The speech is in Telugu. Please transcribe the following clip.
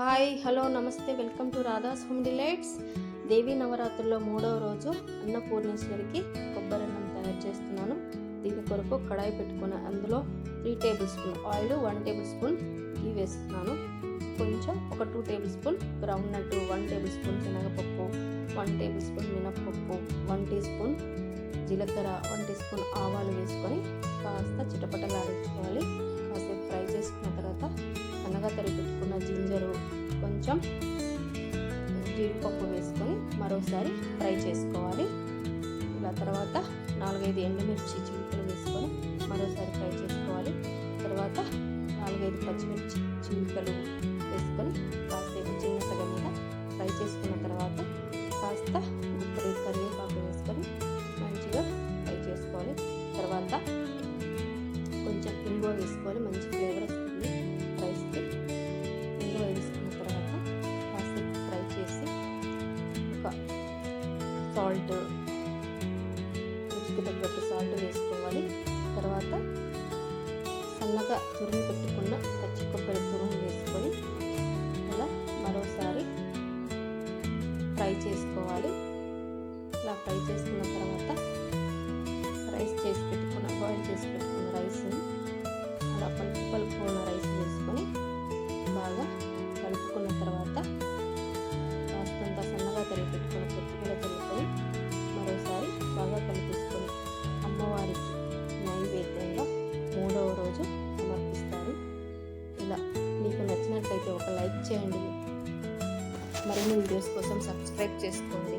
హాయ్ హలో నమస్తే welcome to Radha's home delights. Devi నవరాత్రుల్లో మూడవ రోజు అన్నపూర్ణేశ్వరికి కొబ్బరి అన్నం తయారు చేస్తున్నాను. దీని కొరకు కడాయి పెట్టుకుని అందులో three tablespoon oil one tablespoon ghee వేస్తున్నాను. కొంచెం ఒక two tablespoon groundnut one tablespoon శనగపప్పు వన్ టేబుల్ స్పూన్ మినప్పప్పు వన్ టీ స్పూన్ జీలకర్ర వన్ టీ స్పూన్ ఆవాలు వేసుకొని కాస్త చిటపటలాడించుకోవాలి. కాసేపు ఫ్రై చేసుకున్న తర్వాత అనగా తరిగి జింజరు కొంచెం జీడిపప్పు వేసుకొని మరోసారి ఫ్రై చేసుకోవాలి. ఇలా తర్వాత నాలుగైదు ఎండుమిర్చి చిలుకలు వేసుకొని మరోసారి ఫ్రై చేసుకోవాలి. తర్వాత నాలుగైదు పచ్చిమిర్చి చిలుకలు వేసుకొని కాసేపు చిన్న సగ మీద ఫ్రై చేసుకున్న తర్వాత కాస్త కరివేపాకు వేసుకొని మంచిగా ఫ్రై చేసుకోవాలి. తర్వాత కొంచెం ఇంగువ వేసుకోవాలి మంచి సాల్ట్ రుచికి తగ్గట్టు సాల్ట్ వేసుకోవాలి. తర్వాత సన్నగా తురుము పెట్టుకున్న పచ్చి కొబ్బరి తురుము వేసుకొని ఇలా మరోసారి ఫ్రై చేసుకోవాలి. ఇలా ఫ్రై చేసుకున్న తర్వాత ఒక లైక్ చేయండి. మరిన్ని వీడియోస్ కోసం సబ్స్క్రైబ్ చేసుకోండి.